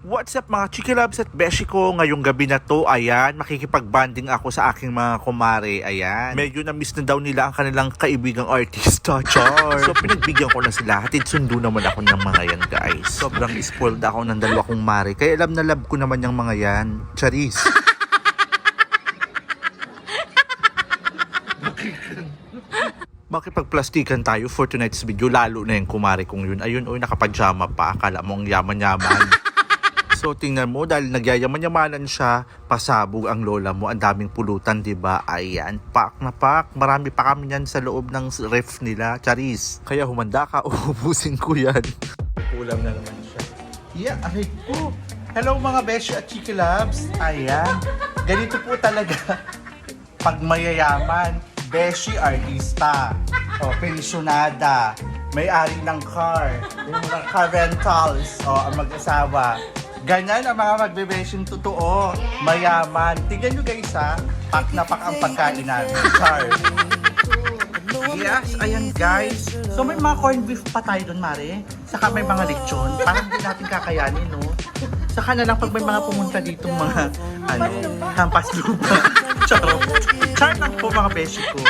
What's up mga Chiki Loves at Beshi ko? Ngayong gabi na to, ayan, makikipagbanding ako sa aking mga kumare, ayan. Medyo na-miss na daw nila ang kanilang kaibigang artista, char. so pinagbigyan ko na sila, hatid sundo naman ako ng mga yan, guys. Sobrang spoiled ako ng dalawa kong mare, kaya alam na love ko naman yung mga yan. Charis. makipagplastikan tayo for tonight's video lalo na yung kumare kong yun ayun oy nakapajama pa akala mo ang yaman-yaman so tingnan mo dahil nagyayaman-yamanan siya pasabog ang lola mo ang daming pulutan di ba? Ayan pak na pak. Marami pa kami yan sa loob ng ref nila. Charis kaya humanda ka uubusin ko yan. Kulang na naman siya. Yeah aray ko. Hello mga beshi at chiki loves. Ayan ganito po talaga. Pag mayayaman, beshi artista, o pensionada, may-ari ng car, yung mga car rentals, o ang mag-asawa. Ganyan ang mga magbebeshing totoo, mayaman. Tingnan nyo guys ha, pak na pak ang pagkain namin. Char. Yes, ayan guys. So may mga corned beef pa tayo doon, Mare. Saka may mga lechon. Parang hindi natin kakayanin, no? Saka na lang pag may mga pumunta dito mga, ano, hampas lupa. Charot. Char lang po mga beshi ko.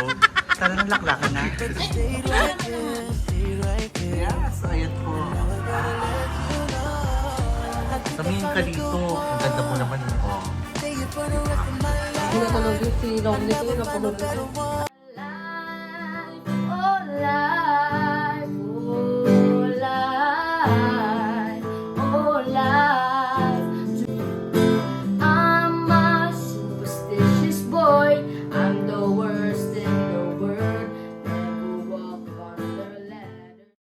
Tara na laklakan na. Tumingin ka dito. Ang ganda mo naman. Oh. Hindi na yung si Lonely ko, ko.